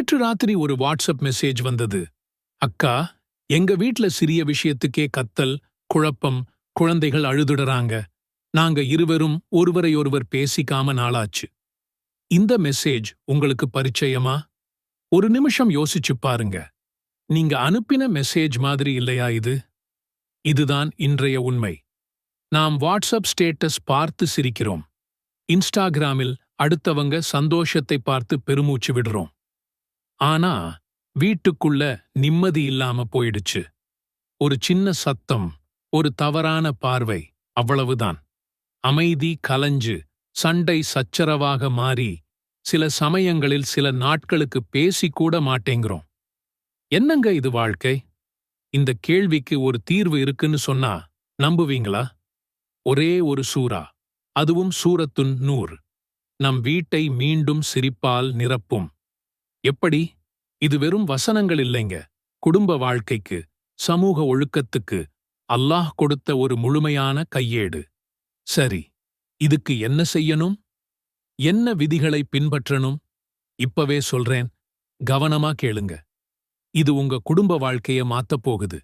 நேற்று ராத்திரி ஒரு வாட்ஸ்அப் மெசேஜ் வந்தது. அக்கா எங்க வீட்ல சிறிய விஷயத்துக்கே கத்தல் குழப்பம் குழந்தைகள் அழுதுடறாங்க. நாங்க இருவரும் ஒருவரையொருவர் பேசிக்காம நாளாச்சு. இந்த மெசேஜ் உங்களுக்கு பரிச்சயமா? ஒரு நிமிஷம் யோசிச்சு பாருங்க. நீங்க அனுப்பின மெசேஜ் மாதிரி இல்லையா இது? இதுதான் இன்றைய உண்மை. நாம் வாட்ஸ்அப் ஸ்டேட்டஸ் பார்த்து சிரிக்கிறோம். இன்ஸ்டாகிராமில் அடுத்தவங்க சந்தோஷத்தை பார்த்து பெருமூச்சு விடுறோம். ஆனா வீட்டுக்குள்ள நிம்மதி இல்லாம போயிடுச்சு. ஒரு சின்ன சத்தம் ஒரு தவறான பார்வை அவ்வளவுதான். அமைதி கலஞ்சு சண்டை சச்சரவாக மாறி சில சமயங்களில் சில நாட்களுக்கு பேசிக்கூட மாட்டேங்கிறோம். என்னங்க இது வாழ்க்கை? இந்த கேள்விக்கு ஒரு தீர்வு இருக்குன்னு சொன்னா நம்புவீங்களா? ஒரே ஒரு சூரா அதுவும் சூரத்துன் நூர் நம் வீட்டை மீண்டும் சிரிப்பால் நிரப்பும். எப்படி? இது வெறும் வசனங்கள் இல்லைங்க. குடும்ப வாழ்க்கைக்கு சமூக ஒழுக்கத்துக்கு அல்லாஹ் கொடுத்த ஒரு முழுமையான கையேடு. சரி இதுக்கு என்ன செய்யணும்? என்ன விதிகளை பின்பற்றணும்? இப்பவே சொல்றேன் கவனமா கேளுங்க. இது உங்க குடும்ப வாழ்க்கைய மாத்தப் போகுது.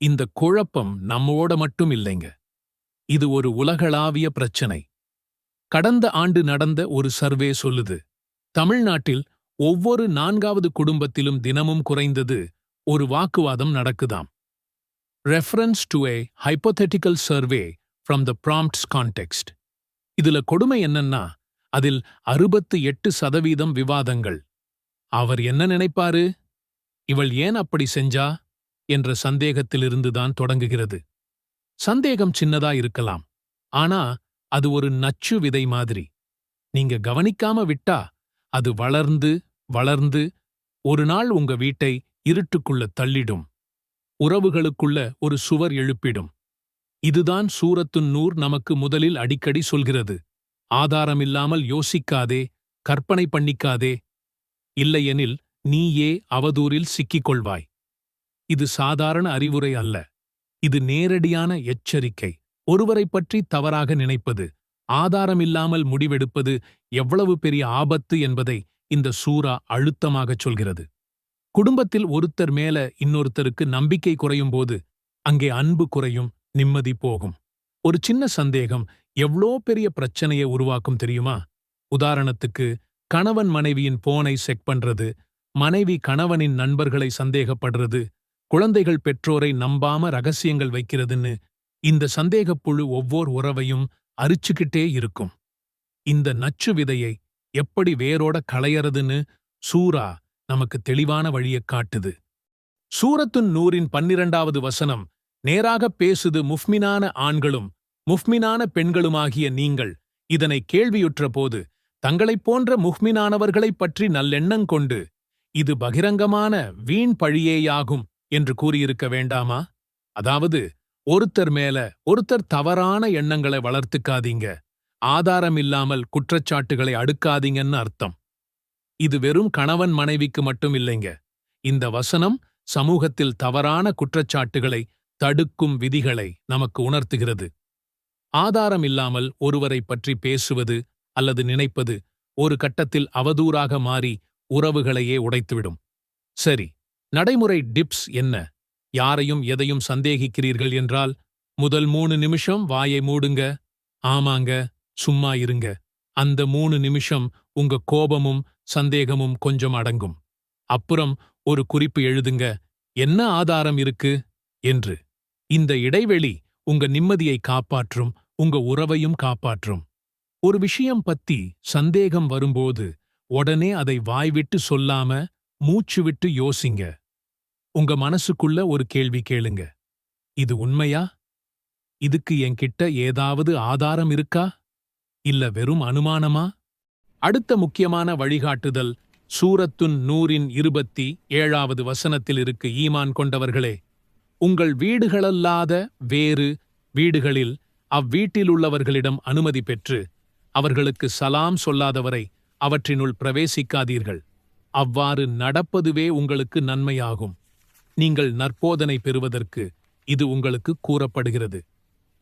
இந்த குழப்பம் நம்மோட மட்டும் இல்லைங்க. இது ஒரு உலகளாவிய பிரச்சனை. கடந்த ஆண்டு நடந்த ஒரு சர்வே சொல்லுது தமிழ்நாட்டில் ஒவ்வொரு நான்காவது குடும்பத்திலும் தினமும் குறைந்தது ஒரு வாக்குவாதம் நடக்குதாம். Reference to a hypothetical survey from the prompts context இதுல கொடுமை என்னன்னா அதில் அறுபத்து எட்டு சதவீதம் விவாதங்கள். அவர் என்ன நினைப்பாரு? இவள் ஏன் அப்படி செஞ்சா? என்ற சந்தேகத்திலிருந்துதான் தொடங்குகிறது. சந்தேகம் சின்னதா இருக்கலாம். ஆனா அது ஒரு நச்சு விதை மாதிரி. நீங்க கவனிக்காம விட்டா அது வளர்ந்து வளர்ந்து ஒரு நாள் உங்க வீட்டை இருட்டுக்குள்ள தள்ளிடும். உறவுகளுக்குள்ள ஒரு சுவர் எழுப்பிடும். இதுதான் சூரத்துன் நூர் நமக்கு முதலில் அடிக்கடி சொல்கிறது. ஆதாரமில்லாமல் யோசிக்காதே கற்பனை பண்ணிக்காதே. இல்லையெனில் நீயே அவதூறில் சிக்கிக் கொள்வாய் இது சாதாரண அறிவுரை அல்ல. இது நேரடியான எச்சரிக்கை. ஒருவரைப் பற்றி தவறாக நினைப்பது ஆதாரமில்லாமல் முடிவெடுப்பது எவ்வளவு பெரிய ஆபத்து என்பதை இந்த சூரா அழுத்தமாகச் சொல்கிறது. குடும்பத்தில் ஒருத்தர் மேல இன்னொருத்தருக்கு நம்பிக்கை குறையும் போது அங்கே அன்பு குறையும் நிம்மதி போகும். ஒரு சின்ன சந்தேகம் எவ்ளோ பெரிய பிரச்சனையை உருவாக்கும் தெரியுமா? உதாரணத்துக்கு கணவன் மனைவியின் போனை செக் பண்றது மனைவி கணவனின் நண்பர்களை சந்தேகப்படுறது குழந்தைகள் பெற்றோரை நம்பாம ரகசியங்கள் வைக்கிறதுன்னு இந்த சந்தேகப்புழு ஒவ்வொரு உறவையும் அரிச்சுக்கிட்டே இருக்கும். இந்த நச்சு விதையை எப்படி வேரோட களையறதுன்னு சூரா நமக்கு தெளிவான வழியைக் காட்டுது. சூரத்துன் நூரின் பன்னிரண்டாவது வசனம் நேராகப் பேசுது முஃப்மினான ஆண்களும் முஃப்மினான பெண்களுமாகிய நீங்கள். இதனை கேள்வியுற்ற போது தங்களைப் போன்ற முஃப்மினானவர்களைப் பற்றி நல்லெண்ணங் கொண்டு இது பகிரங்கமான வீண் பழியேயாகும் என்று கூறியிருக்க வேண்டாமா? அதாவது ஒருத்தர் மேல ஒருத்தர் தவறான எண்ணங்களை வளர்த்துக்காதீங்க. ஆதாரம் இல்லாமல் குற்றச்சாட்டுகளை அடுக்காதீங்கன்னு அர்த்தம். இது வெறும் கணவன் மனைவிக்கு மட்டும் இல்லைங்க. இந்த வசனம் சமூகத்தில் தவறான குற்றச்சாட்டுகளை தடுக்கும் விதிகளை நமக்கு உணர்த்துகிறது. ஆதாரம் இல்லாமல் ஒருவரை பற்றி பேசுவது அல்லது நினைப்பது ஒரு கட்டத்தில் அவதூறாக மாறி உறவுகளையே உடைத்துவிடும். சரி நடைமுறை டிப்ஸ் என்ன? யாரையும் எதையும் சந்தேகிக்கிறீர்கள் என்றால் முதல் மூணு நிமிஷம் வாயை மூடுங்க ஆமாங்க சும்மா இருங்க. அந்த மூணு நிமிஷம் உங்க கோபமும் சந்தேகமும் கொஞ்சம் அடங்கும். அப்புறம் ஒரு குறிப்பு எழுதுங்க என்ன ஆதாரம் இருக்கு? என்று. இந்த இடைவெளி உங்க நிம்மதியை காப்பாற்றும் உங்க உறவையும் காப்பாற்றும். ஒரு விஷயம் பத்தி சந்தேகம் வரும்போது உடனே அதை வாய்விட்டு சொல்லாம மூச்சு விட்டு யோசிங்க. உங்க மனசுக்குள்ள ஒரு கேள்வி கேளுங்க. இது உண்மையா? இதுக்கு என்கிட்ட ஏதாவது ஆதாரம் இருக்கா? இல்ல வெறும் அனுமானமா? அடுத்த முக்கியமான வழிகாட்டுதல் சூரத்துன் நூறின் இருபத்தி ஏழாவது வசனத்தில் இருக்கு ஈமான் கொண்டவர்களே. உங்கள் வீடுகளல்லாத வேறு வீடுகளில் அவ்வீட்டிலுள்ளவர்களிடம் அனுமதி பெற்று அவர்களுக்கு சலாம் சொல்லாதவரை அவற்றினுள் பிரவேசிக்காதீர்கள். அவ்வாறு நடப்பதுவே உங்களுக்கு நன்மையாகும். நீங்கள் நற்போதனை பெறுவதற்கு இது உங்களுக்கு கூறப்படுகிறது.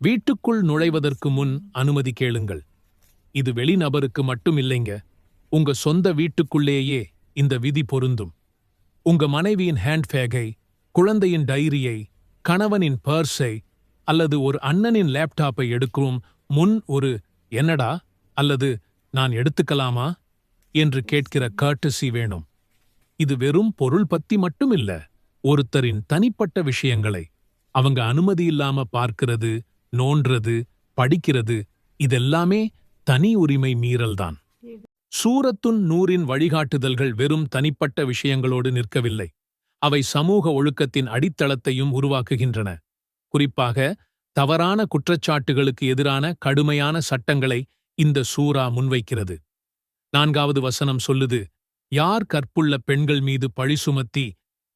வீட்டுக்குள் நுழைவதற்கு முன் அனுமதி கேளுங்கள். இது வெளிநபருக்கு மட்டும் இல்லைங்க உங்க சொந்த வீட்டுக்குள்ளேயே இந்த விதி பொருந்தும். உங்க மனைவியின் ஹேண்ட்பேக்கை குழந்தையின் டைரியை கணவனின் பர்ஸை அல்லது ஒரு அண்ணனின் லேப்டாப்பை எடுக்கும் முன் ஒரு என்னடா? அல்லது நான் எடுத்துக்கலாமா? என்று கேட்கிற கர்ட்டசி வேணும். இது வெறும் பொருள் பத்தி மட்டும் இல்ல ஒருத்தரின் தனிப்பட்ட விஷயங்களை அவங்க அனுமதி இல்லாம பார்க்கிறது நோன்றது படிக்கிறது இதெல்லாமே தனி உரிமை மீறல்தான். சூரத்துன் நூறின் வழிகாட்டுதல்கள் வெறும் தனிப்பட்ட விஷயங்களோடு நிற்கவில்லை. அவை சமூக ஒழுக்கத்தின் அடித்தளத்தையும் உருவாக்குகின்றன. குறிப்பாக தவறான குற்றச்சாட்டுகளுக்கு எதிரான கடுமையான சட்டங்களை இந்த சூரா முன்வைக்கிறது. நான்காவது வசனம் சொல்லுது யார் கற்புள்ள பெண்கள் மீது பழி சுமத்தி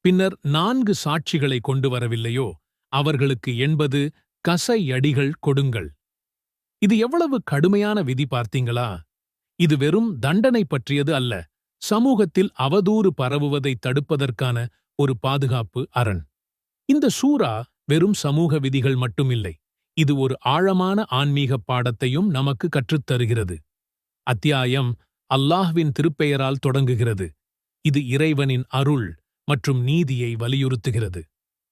பின்னர் நான்கு சாட்சிகளை கொண்டு வரவில்லையோ அவர்களுக்கு எண்பது கசையடிகள் கொடுங்கள். இது எவ்வளவு கடுமையான விதி பார்த்தீங்களா? இது வெறும் தண்டனை பற்றியது அல்ல. சமூகத்தில் அவதூறு பரவுவதை தடுப்பதற்கான ஒரு பாதுகாப்பு அரண். இந்த சூரா வெறும் சமூக விதிகள் மட்டுமில்லை. இது ஒரு ஆழமான ஆன்மீக பாடத்தையும் நமக்கு கற்றுத்தருகிறது. அத்தியாயம் அல்லாஹ்வின் திருப்பெயரால் தொடங்குகிறது. இது இறைவனின் அருள். மற்றும் நீதியை வலியுறுத்துகிறது.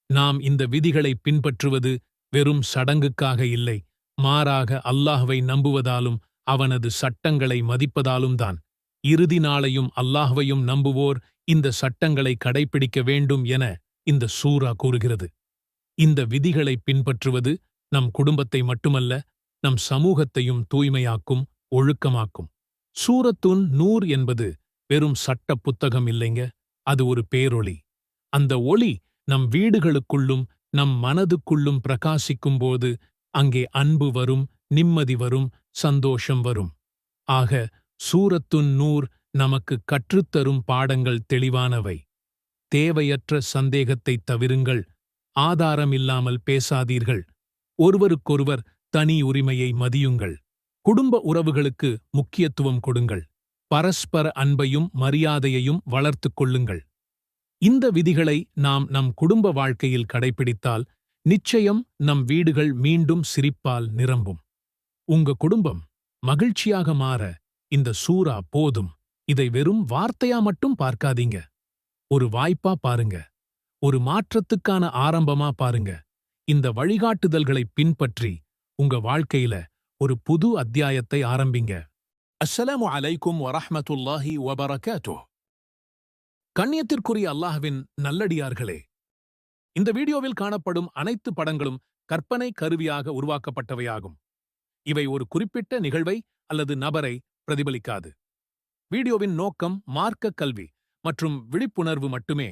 நாம் இந்த விதிகளை பின்பற்றுவது வெறும் சடங்குக்காக இல்லை மாறாக அல்லாஹ்வை நம்புவதாலும் அவனது சட்டங்களை மதிப்பதாலும் தான். இறுதி நாளையும் அல்லாஹ்வையும் நம்புவோர் இந்த சட்டங்களை கடைப்பிடிக்க வேண்டும் என இந்த சூரா கூறுகிறது. இந்த விதிகளை பின்பற்றுவது நம் குடும்பத்தை மட்டுமல்ல நம் சமூகத்தையும் தூய்மையாக்கும் ஒழுக்கமாக்கும். சூரத்துன் நூர் என்பது வெறும் சட்ட புத்தகம் இல்லைங்க. அது ஒரு பேரொளி. அந்த ஒளி நம் வீடுகளுக்குள்ளும் நம் மனதுக்குள்ளும் பிரகாசிக்கும்போது அங்கே அன்பு வரும் நிம்மதி வரும் சந்தோஷம் வரும். ஆக சூரத்துன் நூர் நமக்கு கற்றுத்தரும் பாடங்கள் தெளிவானவை. தேவையற்ற சந்தேகத்தைத் தவிருங்கள் ஆதாரமில்லாமல் பேசாதீர்கள். ஒருவருக்கொருவர் தனி உரிமையை மதியுங்கள். குடும்ப உறவுகளுக்கு முக்கியத்துவம் கொடுங்கள். பரஸ்பர அன்பையும் மரியாதையையும் வளர்த்துக் கொள்ளுங்கள். இந்த விதிகளை நாம் நம் குடும்ப வாழ்க்கையில் கடைபிடித்தால் நிச்சயம் நம் வீடுகள் மீண்டும் சிரிப்பால் நிரம்பும். உங்க குடும்பம் மகிழ்ச்சியாக மாற இந்த சூறா போதும். இதை வெறும் வார்த்தையா மட்டும் பார்க்காதீங்க. ஒரு வாய்ப்பா பாருங்க. ஒரு மாற்றத்துக்கான ஆரம்பமா பாருங்க. இந்த வழிகாட்டுதல்களை பின்பற்றி உங்க வாழ்க்கையில ஒரு புது அத்தியாயத்தை ஆரம்பிங்க. அஸ்ஸலாமு அலைக்கும் வரஹ்மத்துல்லாஹி வபரகாத்துஹ். கண்ணியத்திற்குரிய அல்லாஹ்வின் நல்லடியார்களே இந்த வீடியோவில் காணப்படும் அனைத்து படங்களும் கற்பனை கருவியாக உருவாக்கப்பட்டவையாகும். இவை ஒரு குறிப்பிட்ட நிகழ்வை அல்லது நபரை பிரதிபலிக்காது. வீடியோவின் நோக்கம் மார்க்க கல்வி மற்றும் விழிப்புணர்வு மட்டுமே.